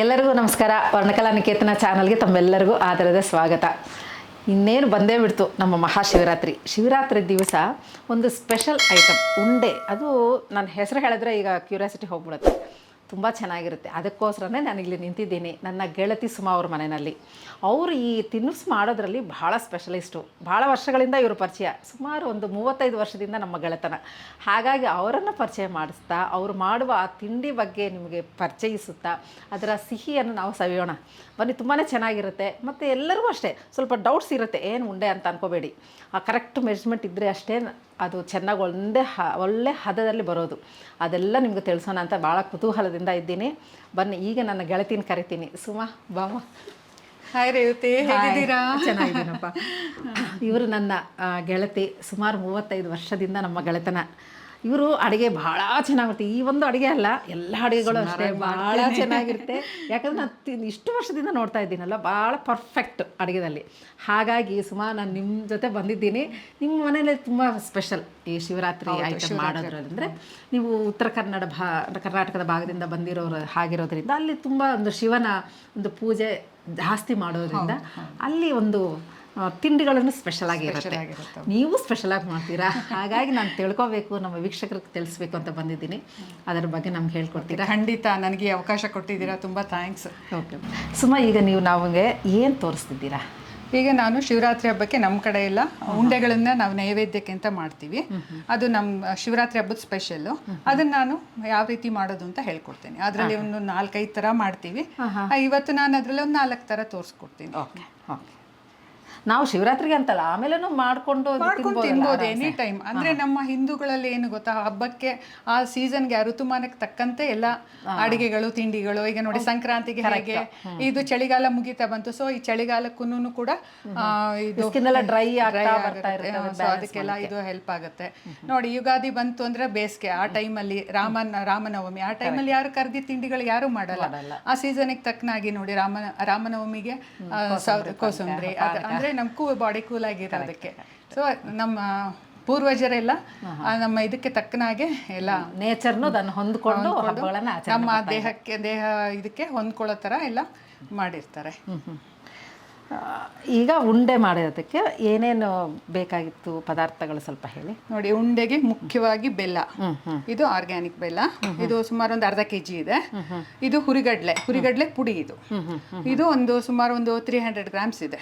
ಎಲ್ಲರಿಗೂ ನಮಸ್ಕಾರ. ವರ್ಣಕಲಾ ನಿಕೇತನ ಚಾನಲ್ಗೆ ತಮ್ಮೆಲ್ಲರಿಗೂ ಆದರದ ಸ್ವಾಗತ. ಇನ್ನೇನು ಬಂದೇ ಬಿಡ್ತು ನಮ್ಮ ಮಹಾಶಿವರಾತ್ರಿ. ಶಿವರಾತ್ರಿ ದಿವಸ ಒಂದು ಸ್ಪೆಷಲ್ ಐಟಮ್ ಉಂಡೆ. ಅದು ನನ್ನ ಹೆಸರು ಹೇಳಿದ್ರೆ ಈಗ ಕ್ಯೂರಿಯಾಸಿಟಿ ಹೋಗ್ಬಿಡುತ್ತೆ. ತುಂಬ ಚೆನ್ನಾಗಿರುತ್ತೆ. ಅದಕ್ಕೋಸ್ಕರನೇ ನಾನು ಇಲ್ಲಿ ನಿಂತಿದ್ದೀನಿ. ನನ್ನ ಗೆಳತಿ ಸುಮಾ ಅವ್ರ ಮನೆಯಲ್ಲಿ. ಅವರು ಈ ತಿನಿಸು ಮಾಡೋದ್ರಲ್ಲಿ ಭಾಳ ಸ್ಪೆಷಲಿಸ್ಟು ಭಾಳ ವರ್ಷಗಳಿಂದ ಇವರು ಪರಿಚಯ. ಸುಮಾರು ಒಂದು ಮೂವತ್ತೈದು ವರ್ಷದಿಂದ ನಮ್ಮ ಗೆಳೆತನ. ಹಾಗಾಗಿ ಅವರನ್ನು ಪರಿಚಯ ಮಾಡಿಸ್ತಾ, ಅವರು ಮಾಡುವ ಆ ತಿಂಡಿ ಬಗ್ಗೆ ನಿಮಗೆ ಪರಿಚಯಿಸುತ್ತಾ, ಅದರ ಸಿಹಿಯನ್ನು ನಾವು ಸವಿಯೋಣ. ಬನ್ನಿ ತುಂಬಾ ಚೆನ್ನಾಗಿರುತ್ತೆ. ಮತ್ತು ಎಲ್ಲರಿಗೂ ಅಷ್ಟೇ, ಸ್ವಲ್ಪ ಡೌಟ್ಸ್ ಇರುತ್ತೆ. ಏನು ಉಂಡೆ ಅಂತ ಅನ್ಕೋಬೇಡಿ. ಆ ಕರೆಕ್ಟ್ ಮೆಜರ್ಮೆಂಟ್ ಇದ್ದರೆ ಅಷ್ಟೇ ಅದು ಚೆನ್ನಾಗಿ ಒಂದೇ ಹ, ಒಳ್ಳೆ ಹದದಲ್ಲಿ ಬರೋದು. ಅದೆಲ್ಲ ನಿಮಗೆ ತಿಳಿಸೋಣ ಅಂತ ಭಾಳ ಕುತೂಹಲದಿಂದ ಇದ್ದೀನಿ. ಬನ್ನಿ ಈಗ ನನ್ನ ಗೆಳತಿನ ಕರಿತೀನಿ. ಸುಮಾ ಬಾಮ. ಹಾಯ್ ರೇವತಿ ಹೇಗಿದ್ದೀರಾ? ಚೆನ್ನಾಗಿದ್ದೀನಪ್ಪ. ಇವರು ನನ್ನ ಗೆಳತಿ ಸುಮಾರು ಮೂವತ್ತೈದು ವರ್ಷದಿಂದ ನಮ್ಮ ಗೆಳೆತನ. ಇವರು ಅಡುಗೆ ಭಾಳ ಚೆನ್ನಾಗಿರುತ್ತೆ ಈ ಒಂದು ಅಡುಗೆ ಅಲ್ಲ ಎಲ್ಲ ಅಡುಗೆಗಳು ಅಷ್ಟೇ ಭಾಳ ಚೆನ್ನಾಗಿರುತ್ತೆ. ಯಾಕಂದ್ರೆ ನಾನು ಇಷ್ಟು ವರ್ಷದಿಂದ ನೋಡ್ತಾ ಇದ್ದೀನಲ್ಲ ಭಾಳ ಪರ್ಫೆಕ್ಟ್ ಅಡುಗೆದಲ್ಲಿ. ಹಾಗಾಗಿ ಸುಮಾರು ನಾನು ನಿಮ್ಮ ಜೊತೆ ಬಂದಿದ್ದೀನಿ. ನಿಮ್ಮ ಮನೇಲಿ ತುಂಬ ಸ್ಪೆಷಲ್ ಈ ಶಿವರಾತ್ರಿ ಐಟಮ್ ಮಾಡೋದ್ರಂದರೆ ನೀವು ಉತ್ತರ ಕನ್ನಡ ಭಾ ಕರ್ನಾಟಕದ ಭಾಗದಿಂದ ಬಂದಿರೋರು ಆಗಿರೋದ್ರಿಂದ ಅಲ್ಲಿ ತುಂಬ ಒಂದು ಶಿವನ ಒಂದು ಪೂಜೆ ಜಾಸ್ತಿ ಮಾಡೋದ್ರಿಂದ ಅಲ್ಲಿ ಒಂದು ತಿಂಡಿಗಳನ್ನು ಸ್ಪೆಷಲ್ ಆಗಿರುತ್ತೆ. ನೀವು ಸ್ಪೆಷಲ್ ಆಗಿ ಮಾಡ್ತೀರಾ? ಹಾಗಾಗಿ ನಾನು ತಿಳ್ಕೊಬೇಕು ನಮ್ಮ ವೀಕ್ಷಕರಿಗೆ ತಿಳಿಸ್ಬೇಕು ಅಂತ ಬಂದಿದ್ದೀನಿ. ಅದರ ಬಗ್ಗೆ ನಮ್ಗೆ ಹೇಳ್ಕೊಡ್ತೀರಾ? ಖಂಡಿತ ನನಗೆ ಅವಕಾಶ ಕೊಟ್ಟಿದ್ದೀರಾ. ತುಂಬ ಥ್ಯಾಂಕ್ಸ್ ಓಕೆ ಸುಮ್ಮ ಈಗ ನೀವು ನಮಗೆ ಏನು ತೋರಿಸ್ತಿದ್ದೀರಾ? ಈಗ ನಾನು ಶಿವರಾತ್ರಿ ಹಬ್ಬಕ್ಕೆ ನಮ್ಮ ಕಡೆ ಎಲ್ಲ ಉಂಡೆಗಳನ್ನ ನಾವು ನೈವೇದ್ಯಕ್ಕೆ ಅಂತ ಮಾಡ್ತೀವಿ ಅದು ನಮ್ಮ ಶಿವರಾತ್ರಿ ಹಬ್ಬದ ಸ್ಪೆಷಲ್ಲು ಅದನ್ನ ನಾನು ಯಾವ ರೀತಿ ಮಾಡೋದು ಅಂತ ಹೇಳ್ಕೊಡ್ತೇನೆ. ಅದರಲ್ಲಿ ಒಂದು ನಾಲ್ಕೈದು ಥರ ಮಾಡ್ತೀವಿ. ಇವತ್ತು ನಾನು ಅದರಲ್ಲಿ ಒಂದು ನಾಲ್ಕು ಥರ ತೋರಿಸ್ಕೊಡ್ತೀನಿ. ಓಕೆ ಓಕೆ ನಾವು ಶಿವರಾತ್ರಿಗೆ ಅಂತಲ್ಲ ಆಮೇಲೆನೂ ಮಾಡಿಕೊಂಡು ಮಾಡ್ಕೊಂಡು ತಿನ್ಬೋದು ಎನಿ ಟೈಮ್ ಅಂದ್ರೆ ನಮ್ಮ ಹಿಂದೂಗಳಲ್ಲಿ ಏನು ಗೊತ್ತಾ ಹಬ್ಬಕ್ಕೆ ಆ ಸೀಸನ್ಗೆ ಆ ಋತುಮಾನಕ್ಕೆ ತಕ್ಕಂತೆ ಎಲ್ಲ ಅಡಿಗೆಗಳು ತಿಂಡಿಗಳು ಈಗ ನೋಡಿ ಸಂಕ್ರಾಂತಿಗೆ ಹೇಗೆ ಇದು ಚಳಿಗಾಲ ಮುಗಿತಾ ಬಂತು ಸೊ ಈ ಚಳಿಗಾಲಕ್ಕೂ ಕೂಡ ಇದು ಡ್ರೈ ಸೊ ಅದಕ್ಕೆಲ್ಲ ಇದು ಹೆಲ್ಪ್ ಆಗುತ್ತೆ. ನೋಡಿ ಯುಗಾದಿ ಬಂತು ಅಂದ್ರೆ ಬೇಸಿಗೆ ಆ ಟೈಮಲ್ಲಿ ರಾಮನ ರಾಮನವಮಿ ಆ ಟೈಮಲ್ಲಿ ಯಾರು ಕರ್ದಿ ತಿಂಡಿಗಳು ಯಾರು ಮಾಡಲ್ಲ. ಆ ಸೀಸನ್ಗೆ ತಕ್ಕನಾಗಿ ನೋಡಿ ರಾಮ ರಾಮನವಮಿಗೆ ಕೋಸಂಬರಿ ಅಂದ್ರೆ ನಮ್ ಕೂ ಬಾಡಿ ಕೂಲ್ ಆಗಿರೋದಕ್ಕೆ. ಸೊ ನಮ್ಮ ಪೂರ್ವಜರೆಲ್ಲ ನಮ್ಮ ಇದಕ್ಕೆ ತಕ್ಕನಾಗೆ ಎಲ್ಲ ನೇಚರ್ನು ಅದನ್ನು ಹೊಂದ್ಕೊಂಡು ನಮ್ಮ ದೇಹಕ್ಕೆ ದೇಹ ಇದಕ್ಕೆ ಹೊಂದ್ಕೊಳ್ಳೋ ತರ ಎಲ್ಲ ಮಾಡಿರ್ತಾರೆ. ಈಗ ಉಂಡೆ ಮಾಡೋದಕ್ಕೆ ಏನೇನು ಬೇಕಾಗಿತ್ತು ಪದಾರ್ಥಗಳು ಸ್ವಲ್ಪ ಹೇಳಿ. ನೋಡಿ ಉಂಡೆಗೆ ಮುಖ್ಯವಾಗಿ ಬೆಲ್ಲ. ಇದು ಆರ್ಗ್ಯಾನಿಕ್ ಬೆಲ್ಲ. ಇದು ಸುಮಾರು ಒಂದು ಅರ್ಧ ಕೆಜಿ ಇದೆ. ಇದು ಹುರಿಗಡ್ಲೆ. ಹುರಿಗಡ್ಲೆ ಪುಡಿ ಇದು. ಇದು ಒಂದು ಸುಮಾರು ಒಂದು ತ್ರೀ ಹಂಡ್ರೆಡ್ ಗ್ರಾಮ್ಸ್ ಇದೆ.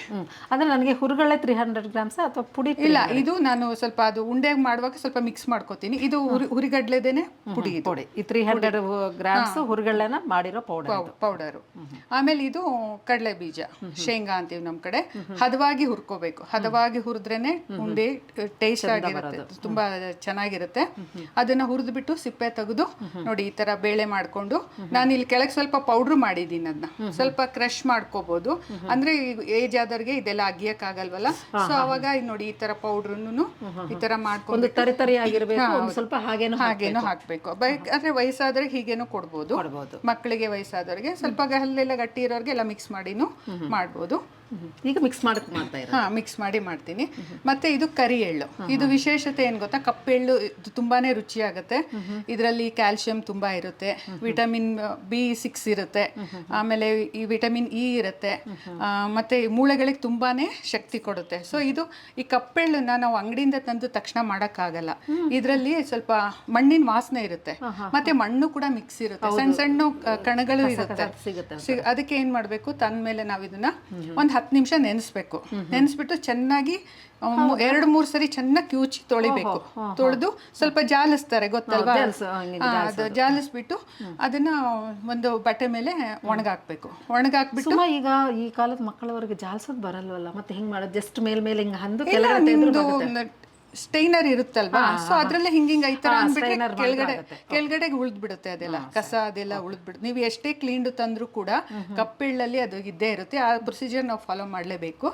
ಅಂದ್ರೆ ನನಗೆ ಹುರಿಗಡ್ಲೆ ತ್ರೀ ಹಂಡ್ರೆಡ್ ಗ್ರಾಮ್ಸ್ ಅಥವಾ ಪುಡಿ ಇಲ್ಲ ಇದು ನಾನು ಸ್ವಲ್ಪ ಅದು ಉಂಡೆ ಮಾಡುವಾಗ ಸ್ವಲ್ಪ ಮಿಕ್ಸ್ ಮಾಡ್ಕೋತೀನಿ. ಇದು ಹುರಿ ಹುರಿಗಡ್ಲೆದೇನೆ ಪುಡಿ ಪುಡಿ. ಈ ತ್ರೀ ಹಂಡ್ರೆಡ್ ಗ್ರಾಮ್ಸ್ ಹುರಿಗಡ್ಲೆನ ಮಾಡಿರೋ ಪೌಡರ್ ಪೌಡರು ಆಮೇಲೆ ಇದು ಕಡಲೆ ಬೀಜ ಶೇಂಗಾ ಅಂತೀವಿ ನಮ್ಮ ಕಡೆ. ಹದವಾಗಿ ಹುರ್ಕೋಬೇಕು. ಹದವಾಗಿ ಹುರಿದ್ರೇನೆ ಉಂಡೆ ಟೇಸ್ಟ್ ಆಗಿರುತ್ತೆ. ತುಂಬಾ ಚೆನ್ನಾಗಿರುತ್ತೆ. ಅದನ್ನ ಹುರಿದ್ಬಿಟ್ಟು ಸಿಪ್ಪೆ ತೆಗೆದು ನೋಡಿ ಈ ತರ ಬೇಳೆ ಮಾಡ್ಕೊಂಡು ನಾನು ಇಲ್ಲಿ ಕೆಳಗೆ ಸ್ವಲ್ಪ ಪೌಡ್ರ್ ಮಾಡಿದ್ದೀನಿ ಅದನ್ನ ಸ್ವಲ್ಪ ಕ್ರಶ್ ಮಾಡ್ಕೋಬಹುದು ಅಂದ್ರೆ ಏಜ್ ಆದವ್ರಿಗೆ ಇದೆಲ್ಲ ಅಗಿಯಕ್ಕಾಗಲ್ವಲ್ಲ ಸೊ ಅವಾಗ ನೋಡಿ ಈ ತರ ಪೌಡ್ರನ್ನು ಈ ತರ ಮಾಡ್ಕೊಂಡು ಸ್ವಲ್ಪ ಹಾಗೇನು ಹಾಗೇನು ಹಾಕ್ಬೇಕು. ಅಂದ್ರೆ ವಯಸ್ಸಾದ್ರೆ ಹೀಗೇನು ಕೊಡ್ಬೋದು. ಕೊಡ್ಬೋದು. ಮಕ್ಕಳಿಗೆ ವಯಸ್ಸಾದವ್ರಿಗೆ ಸ್ವಲ್ಪ ಹಲ್ಲೆಲ್ಲ ಗಟ್ಟಿ ಇರೋರಿಗೆ ಎಲ್ಲ ಮಿಕ್ಸ್ ಮಾಡಿನೂ ಮಾಡ್ಬೋದು. ಈಗ ಮಿಕ್ಸ್ ಮಾಡಿ ಮಾಡ್ತಾ ಹಾ ಮಿಕ್ಸ್ ಮಾಡಿ ಮಾಡ್ತೀನಿ. ಮತ್ತೆ ಇದು ಕರಿ ಎಳ್ಳು. ಇದು ವಿಶೇಷತೆ ಏನ್ ಗೊತ್ತಾ? ಕಪ್ಪೆಳ್ಳು ಎಳ್ಳು ತುಂಬಾನೇ ರುಚಿಯಾಗುತ್ತೆ. ಇದರಲ್ಲಿ ಕ್ಯಾಲ್ಸಿಯಂ ತುಂಬಾ ಇರುತ್ತೆ. ವಿಟಮಿನ್ ಬಿ ಸಿಕ್ಸ್ ಇರುತ್ತೆ. ಆಮೇಲೆ ಈ ವಿಟಮಿನ್ ಇ ಇರುತ್ತೆ. ಮತ್ತೆ ಮೂಳೆಗಳಿಗೆ ತುಂಬಾನೇ ಶಕ್ತಿ ಕೊಡುತ್ತೆ. ಸೊ ಇದು ಈ ಕಪ್ಪೆಳ್ಳನ್ನ ನಾವು ಅಂಗಡಿಯಿಂದ ತಂದು ತಕ್ಷಣ ಮಾಡಕ್ಕಾಗಲ್ಲ. ಇದರಲ್ಲಿ ಸ್ವಲ್ಪ ಮಣ್ಣಿನ ವಾಸನೆ ಇರುತ್ತೆ. ಮತ್ತೆ ಮಣ್ಣು ಕೂಡ ಮಿಕ್ಸ್ ಇರುತ್ತೆ. ಸಣ್ಣ ಸಣ್ಣ ಕಣಗಳು ಇರುತ್ತೆ. ಅದಕ್ಕೆ ಏನ್ ಮಾಡ್ಬೇಕು? ತಂದ ಮೇಲೆ ನಾವು ಇದನ್ನ ಒಂದ್ ಹತ್ತು ನಿಮಿಷ ನೆನೆಸ್ಬೇಕು. ನೆನೆಸ್ಬಿಟ್ಟು ಚೆನ್ನಾಗಿ ಎರಡು ಮೂರು ಸರಿ ಚೆನ್ನಾಗಿ ಕ್ಯೂಚಿ ತೊಳಿಬೇಕು. ತೊಳೆದು ಸ್ವಲ್ಪ ಜಾಲಿಸ್ತಾರೆ ಗೊತ್ತಲ್ವಾ? ಅದು ಜಾಲಿಸ್ಬಿಟ್ಟು ಅದನ್ನ ಒಂದು ಬಟ್ಟೆ ಮೇಲೆ ಒಣಗಾಕ್ಬೇಕು. ಒಣಗಾಕ್ಬಿಟ್ಟು ಈಗ ಈ ಕಾಲದ ಮಕ್ಕಳವರೆಗೆ ಜಾಲಿಸೋದು ಬರಲ್ವಲ್ಲ? ಮತ್ತೆ ಹಿಂಗ್ ಮಾಡೋದು? ಜಸ್ಟ್ ಮೇಲ್ ಮೇಲೆ ಹಿಂಗ ಹಂದು ಸ್ಟೈನರ್ ಇರುತ್ತಲ್ವಾ? ಸೊ ಅದ್ರಲ್ಲೇ ಹಿಂಗ ಹಿಂಗ ಈ ತರ ಅಂದ್ಬಿಟ್ರೆ ಕೆಳಗಡೆ ಕೆಳಗಡೆಗೆ ಕೆಳಗಡೆ ಉಳಿದ್ ಬಿಡುತ್ತೆ ಅದೆಲ್ಲ ಕಸ ಅದೆಲ್ಲ ಉಳಿದ್ ಬಿಡುತ್ತೆ ನೀವು ಎಷ್ಟೇ ಕ್ಲೀನ್ ತಂದ್ರೂ ಕೂಡ ಕಪ್ಪೆಳ್ಳಲ್ಲಿ ಅದು ಇದ್ದೇ ಇರುತ್ತೆ. ಆ ಪ್ರೊಸೀಜರ್ ನಾವು ಫಾಲೋ ಮಾಡಲೇಬೇಕು.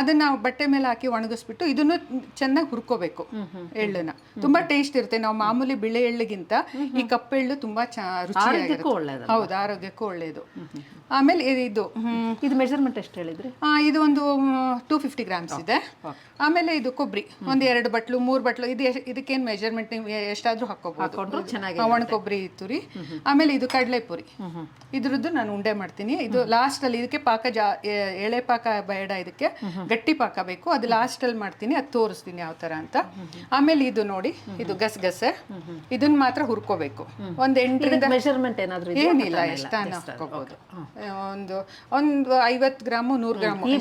ಅದನ್ನ ನಾವು ಬಟ್ಟೆ ಮೇಲೆ ಹಾಕಿ ಒಣಗಿಸ್ಬಿಟ್ಟು ಇದನ್ನು ಚೆನ್ನಾಗಿ ಹುರ್ಕೋಬೇಕು ಎಳ್ಳನ್ನ. ತುಂಬಾ ಟೇಸ್ಟ್ ಇರುತ್ತೆ. ನಾವು ಮಾಮೂಲಿ ಬಿಳೆ ಎಳ್ಳಿಗಿಂತ ಈ ಕಪ್ಪೆಳ್ಳು ತುಂಬಾ ರುಚಿಯಾಗಿರುತ್ತೆ. ಆರೋಗ್ಯಕ್ಕೂ ಒಳ್ಳೇದು ಹೌದು ಆರೋಗ್ಯಕ್ಕೂ ಒಳ್ಳೆಯದು ಆಮೇಲೆ ಇದು- ಇದು ಹ್ಮ್, ಇದು ಮೆಜರ್ಮೆಂಟ್ ಎಷ್ಟು ಹೇಳಿದ್ರಿ? ಆ, ಇದು ಒಂದು ಟೂ ಫಿಫ್ಟಿ ಗ್ರಾಮ್ಸ್ ಇದೆ. ಆಮೇಲೆ ಇದು ಕೊಬ್ಬರಿ ಒಂದು ಎರಡು ಬಟ್ಲು ಮೂರು ಬಟ್ಲು ಇದು ಇದಕ್ಕೆ ಇದಕ್ಕೇನು ಮೆಜರ್ಮೆಂಟ್ ನೀವು ಎಷ್ಟಾದರೂ ಹಾಕೋಬಹುದು ಚೆನ್ನಾಗಿ ಒಣ ಕೊಬ್ಬರಿ ತುರಿ ಆಮೇಲೆ ಇದು ಕಡಲೆಪುರಿ. ಇದ್ರದ್ದು ನಾನು ಉಂಡೆ ಮಾಡ್ತೀನಿ. ಇದು ಲಾಸ್ಟ್ ಅಲ್ಲಿ ಇದಕ್ಕೆ ಪಾಕ ಜಾ ಎ- ಎಳೆ ಪಾಕ ಬೇಡ ಇದಕ್ಕೆ ಗಟ್ಟಿ ಪಾಕ ಬೇಕು. ಅದು ಲಾಸ್ಟ್ ಅಲ್ಲಿ ಮಾಡ್ತೀನಿ ಅದು ತೋರಿಸ್ತೀನಿ ಯಾವ ತರ ಅಂತ. ಆಮೇಲೆ ಇದು ನೋಡಿ ಇದು ಗಸಗಸೆ. ಇದನ್ನ ಮಾತ್ರ ಹುರ್ಕೋಬೇಕು. ಒಂದ್ ಎಂಟರಿಂದ ಮೆಜರ್ಮೆಂಟ್ ಏನಾದರೂ ಏನಿಲ್ಲ ಎಷ್ಟಾನ ಹಾಕೋಬಹುದು ಒಂದು ಒಂದು ಐವತ್ತು ಗ್ರಾಮು ನೂರು ಗ್ರಾಮು ಈ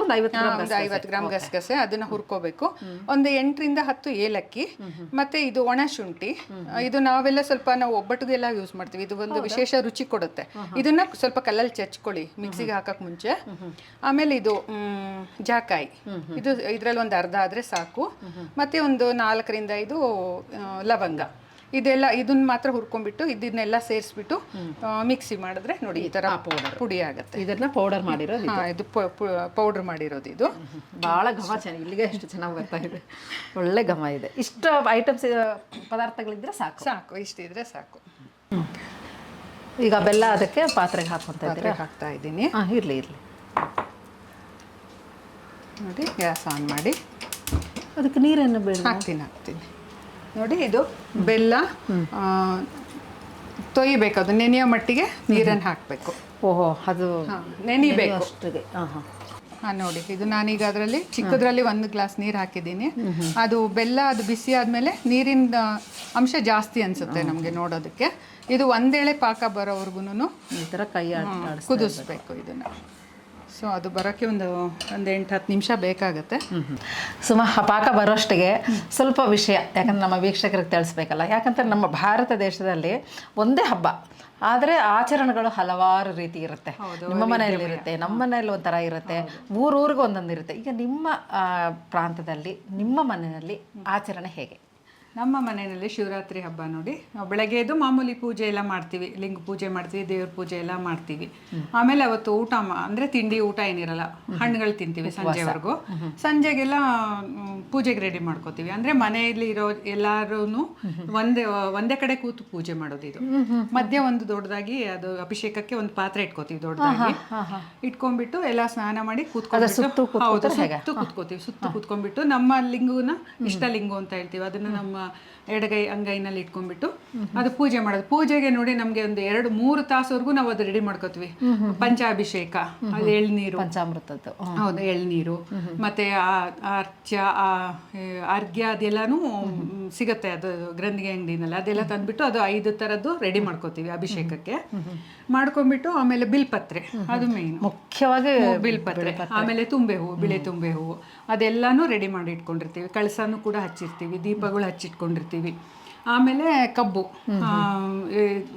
ಒಂದು ಐವತ್ತು ಒಂದು ಐವತ್ತು ಗ್ರಾಮ್ ಗಸಗಸೆ ಅದನ್ನ ಹುರ್ಕೋಬೇಕು. ಒಂದು ಎಂಟರಿಂದ ಹತ್ತು ಏಲಕ್ಕಿ ಮತ್ತೆ ಇದು ಒಣ ಶುಂಠಿ ಇದು ನಾವೆಲ್ಲ ಸ್ವಲ್ಪ ನಾವು ಒಬ್ಬಟ್ಟಿಗೆಲ್ಲ ಯೂಸ್ ಮಾಡ್ತೀವಿ. ಇದು ಒಂದು ವಿಶೇಷ ರುಚಿ ಕೊಡುತ್ತೆ. ಇದನ್ನ ಸ್ವಲ್ಪ ಕಲ್ಲಲ್ಲಿ ಚಚ್ಕೊಳ್ಳಿ ಮಿಕ್ಸಿಗೆ ಹಾಕಕ್ ಮುಂಚೆ. ಆಮೇಲೆ ಇದು ಜಾಕಾಯಿ. ಇದು ಇದ್ರಲ್ಲಿ ಒಂದು ಅರ್ಧ ಆದ್ರೆ ಸಾಕು. ಮತ್ತೆ ಒಂದು ನಾಲ್ಕರಿಂದ ಐದು ಆ, ಲವಂಗ. ಇದೆಲ್ಲ ಇದನ್ನ ಮಾತ್ರ ಹುರ್ಕೊಂಡ್ಬಿಟ್ಟು ಇದನ್ನೆಲ್ಲ ಸೇರಿಸ್ಬಿಟ್ಟು ಮಿಕ್ಸಿ ಮಾಡಿದ್ರೆ ನೋಡಿ ಈ ತರ ಪುಡಿ ಆಗುತ್ತೆ. ಇದನ್ನ ಪೌಡರ್ ಮಾಡಿರೋದು ಇದು. ಪೌಡರ್ ಮಾಡಿರೋದು ಇದು. ಭಾಳ ಘಮ ಚೆನ್ನಾಗಿ ಇಲ್ಲಿಗೆ ಎಷ್ಟು ಚೆನ್ನಾಗಿ ಬರ್ತಾ ಇದೆ. ಒಳ್ಳೆ ಘಮ ಇದೆ. ಇಷ್ಟು ಐಟಮ್ಸ್ ಪದಾರ್ಥಗಳಿದ್ರೆ ಸಾಕು. ಸಾಕು ಇಷ್ಟಿದ್ರೆ ಸಾಕು. ಈಗ ಬೆಲ್ಲ ಅದಕ್ಕೆ ಪಾತ್ರೆಗೆ ಹಾಕೊಂತ ಇದ್ದೀರಾ? ಹಾಕ್ತಾ ಇದ್ದೀನಿ. ಹಾಂ ಇರಲಿ ಇರಲಿ. ನೋಡಿ ಗ್ಯಾಸ್ ಆನ್ ಮಾಡಿ. ಅದಕ್ಕೆ ನೀರನ್ನು ಬೇಡ. ಹಾಕ್ತೀನಿ ಹಾಕ್ತೀನಿ. ನೋಡಿ ಇದು ಬೆಲ್ಲ ತೊಯ್ಬೇಕು ಅದು ನೆನೆಯೋ ಮಟ್ಟಿಗೆ ನೀರನ್ನು ಹಾಕಬೇಕು. ಓಹೋ ಅದು ನೆನಿಬೇಕು. ಅಷ್ಟಿಗೆ ಹಾಂ ನೋಡಿ ಇದು ನಾನೀಗ ಅದರಲ್ಲಿ ಚಿಕ್ಕದ್ರಲ್ಲಿ ಒಂದು ಗ್ಲಾಸ್ ನೀರು ಹಾಕಿದ್ದೀನಿ. ಅದು ಬೆಲ್ಲ ಅದು ಬಿಸಿ ಆದಮೇಲೆ ನೀರಿನ ಅಂಶ ಜಾಸ್ತಿ ಅನಿಸುತ್ತೆ ನಮಗೆ ನೋಡೋದಕ್ಕೆ. ಇದು ಒಂದೇಳೆ ಪಾಕ ಬರೋವರೆಗೂ ಈ ಥರ ಕೈ ಕುದಿಸ್ಬೇಕು ಇದನ್ನು. ಸೊ ಅದು ಬರೋಕ್ಕೆ ಒಂದು ಒಂದು ಎಂಟು ಹತ್ತು ನಿಮಿಷ ಬೇಕಾಗುತ್ತೆ. ಸುಮ ಪಾಕ ಬರೋಷ್ಟಿಗೆ ಸ್ವಲ್ಪ ವಿಷಯ ಯಾಕಂದ್ರೆ ನಮ್ಮ ವೀಕ್ಷಕರಿಗೆ ತಿಳಿಸ್ಬೇಕಲ್ಲ. ಯಾಕಂದ್ರೆ ನಮ್ಮ ಭಾರತ ದೇಶದಲ್ಲಿ ಒಂದೇ ಹಬ್ಬ. ಆದರೆ ಆಚರಣೆಗಳು ಹಲವಾರು ರೀತಿ ಇರುತ್ತೆ. ನಿಮ್ಮ ಮನೆಯಲ್ಲಿ ಇರುತ್ತೆ ನಮ್ಮ ಮನೆಯಲ್ಲಿ ಒಂಥರ ಇರುತ್ತೆ. ಊರೂರಿಗೆ ಒಂದೊಂದು ಇರುತ್ತೆ. ಈಗ ನಿಮ್ಮ ಪ್ರಾಂತದಲ್ಲಿ ನಿಮ್ಮ ಮನೆಯಲ್ಲಿ ಆಚರಣೆ ಹೇಗೆ? ನಮ್ಮ ಮನೆಯಲ್ಲಿ ಶಿವರಾತ್ರಿ ಹಬ್ಬ ನೋಡಿ. ನಾವು ಬೆಳಗ್ಗೆ ಎದ್ದು ಮಾಮೂಲಿ ಪೂಜೆ ಎಲ್ಲ ಮಾಡ್ತೀವಿ. ಲಿಂಗ ಪೂಜೆ ಮಾಡ್ತೀವಿ ದೇವ್ರ ಪೂಜೆ ಎಲ್ಲ ಮಾಡ್ತೀವಿ. ಆಮೇಲೆ ಅವತ್ತು ಊಟ ಅಂದ್ರೆ ತಿಂಡಿ ಊಟ ಏನಿರಲ್ಲ ಹಣ್ಣುಗಳು ತಿಂತೀವಿ ಸಂಜೆವರೆಗೂ. ಸಂಜೆಗೆಲ್ಲ ಪೂಜೆಗೆ ರೆಡಿ ಮಾಡ್ಕೋತೀವಿ. ಅಂದ್ರೆ ಮನೆಯಲ್ಲಿ ಇರೋ ಎಲ್ಲಾರು ಒಂದೇ ಒಂದೇ ಕಡೆ ಕೂತು ಪೂಜೆ ಮಾಡೋದು ಇದು. ಮಧ್ಯ ಒಂದು ದೊಡ್ಡದಾಗಿ ಅದು ಅಭಿಷೇಕಕ್ಕೆ ಒಂದು ಪಾತ್ರೆ ಇಟ್ಕೋತೀವಿ ದೊಡ್ಡದಾಗಿ. ಇಟ್ಕೊಂಡ್ಬಿಟ್ಟು ಎಲ್ಲ ಸ್ನಾನ ಮಾಡಿ ಕೂತ್ಕೊಂಡು ಹೌದು ಸುತ್ತು ಕೂತ್ಕೋತೀವಿ ಸುತ್ತು ಕೂತ್ಕೊಂಡ್ಬಿಟ್ಟು ನಮ್ಮ ಲಿಂಗುನ ಇಷ್ಟ ಲಿಂಗು ಅಂತ ಹೇಳ್ತೀವಿ. ಅದನ್ನ ನಮ್ಮ ಎಡಗೈ ಅಂಗೈನಲ್ಲಿ ಇಟ್ಕೊಂಡ್ಬಿಟ್ಟು ಅದು ಪೂಜೆ ಮಾಡೋದು. ಪೂಜೆಗೆ ನೋಡಿ ನಮ್ಗೆ ಒಂದು ಎರಡು ಮೂರು ತಾಸವರೆಗೂ ನಾವು ಅದು ರೆಡಿ ಮಾಡ್ಕೋತೀವಿ. ಪಂಚಾಭಿಷೇಕ ಅದು ಎಳ್ನೀರು. ಪಂಚಾಮೃತದ್ದು. ಹೌದು ಎಳ್ನೀರು. ಮತ್ತೆ ಆ ಅರ್ಚ ಆ ಅರ್ಘ್ಯ ಅದೆಲ್ಲಾನು ಸಿಗತ್ತೆ ಅದು ಗ್ರಂಥಿಗೆ ಅಂಗಡಿನಲ್ಲ. ಅದೆಲ್ಲ ತಂದ್ಬಿಟ್ಟು ಅದು ಐದು ತರದ್ದು ರೆಡಿ ಮಾಡ್ಕೋತೀವಿ ಅಭಿಷೇಕಕ್ಕೆ. ಮಾಡ್ಕೊಂಡ್ಬಿಟ್ಟು ಆಮೇಲೆ ಬಿಲ್ಪತ್ರೆ ಅದು ಮೇನ್ ಮುಖ್ಯವಾಗಿ ಬಿಲ್ಪತ್ರೆ. ಆಮೇಲೆ ತುಂಬೆ ಹೂವು ಬಿಳೆ ತುಂಬೆ ಹೂವು ಅದೆಲ್ಲಾನು ರೆಡಿ ಮಾಡಿ ಇಟ್ಕೊಂಡಿರ್ತೀವಿ. ಕಳಸನೂ ಕೂಡ ಹಚ್ಚಿರ್ತೀವಿ ದೀಪಗಳು ಹಚ್ಚಿಟ್ಕೊಂಡಿರ್ತೀವಿ. ಆಮೇಲೆ ಕಬ್ಬು ಆ,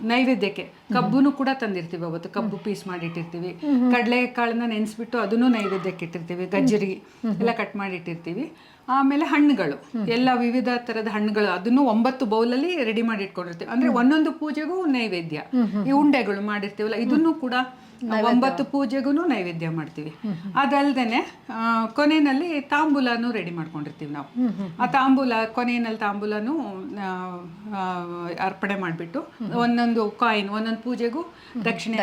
ನೈವೇದ್ಯಕ್ಕೆ ಕಬ್ಬುನು ಕೂಡ ತಂದಿರ್ತೀವಿ ಅವತ್ತು. ಕಬ್ಬು ಪೀಸ್ ಮಾಡಿ ಇಟ್ಟಿರ್ತೀವಿ ಕಡಲೆ ಕಾಳನ್ನ ನೆನೆಸ್ಬಿಟ್ಟು ಅದನ್ನು ನೈವೇದ್ಯಕ್ಕೆ ಇಟ್ಟಿರ್ತೀವಿ. ಗಜ್ಜರಿ ಎಲ್ಲ ಕಟ್ ಮಾಡಿ ಇಟ್ಟಿರ್ತೀವಿ ಆಮೇಲೆ ಹಣ್ಣುಗಳು. ಎಲ್ಲ ವಿವಿಧ ತರದ ಹಣ್ಣುಗಳು. ಅದನ್ನು ಒಂಬತ್ತು ಬೌಲಲ್ಲಿ ರೆಡಿ ಮಾಡಿ ಇಟ್ಕೊಂಡಿರ್ತೀವಿ ಅಂದ್ರೆ ಒಂದೊಂದು ಪೂಜೆಗೂ ನೈವೇದ್ಯ. ಈ ಉಂಡೆಗಳು ಮಾಡಿರ್ತೀವಲ್ಲ ಇದನ್ನು ಕೂಡ ಒಂಬತ್ತು ಪೂಜೆಗೂ ನೈವೇದ್ಯ ಮಾಡ್ತೀವಿ. ಅದಲ್ದೇನೆ ಆ, ಕೊನೆಯಲ್ಲಿ ತಾಂಬೂಲನು ರೆಡಿ ಮಾಡ್ಕೊಂಡಿರ್ತೀವಿ ನಾವು. ಆ ತಾಂಬೂಲ ಕೊನೆಯಲ್ಲಿ ತಾಂಬೂಲನು ಅರ್ಪಣೆ ಮಾಡಿಬಿಟ್ಟು ಒಂದೊಂದು ಕಾಯಿನ್ ಒಂದೊಂದು ಪೂಜೆಗೂ ದಕ್ಷಿಣ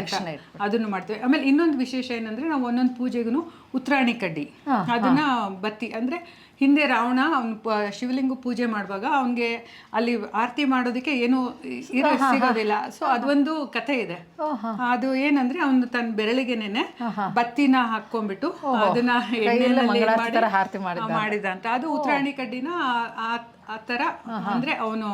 ಅದನ್ನು ಮಾಡ್ತೀವಿ. ಆಮೇಲೆ ಇನ್ನೊಂದು ವಿಶೇಷ ಏನಂದ್ರೆ ನಾವು ಒಂದೊಂದು ಪೂಜೆಗೂ ಉತ್ತರಾಣಿ ಕಡ್ಡಿ. ಅದನ್ನ ಬತ್ತಿ ಅಂದ್ರೆ ಹಿಂದೆ ರಾವಣ ಅವನು ಶಿವಲಿಂಗ ಪೂಜೆ ಮಾಡುವಾಗ ಅವನಿಗೆ ಅಲ್ಲಿ ಆರತಿ ಮಾಡೋದಕ್ಕೆ ಏನು ಇರೋ ಸಿಗೋದಿಲ್ಲ. ಸೊ ಅದೊಂದು ಕಥೆ ಇದೆ. ಅದು ಏನಂದ್ರೆ ಅವನು ತನ್ನ ಬೆರಳಿಗೆನೆ ಬತ್ತಿನ ಹಾಕೊಂಡ್ಬಿಟ್ಟು ಅದನ್ನ. ಮಾಡಿದ ಅಂತ. ಅದು ಉತ್ತರಾಣಿ ಕಡ್ಡಿನ ಆ ತರ ಅಂದ್ರೆ ಅವನು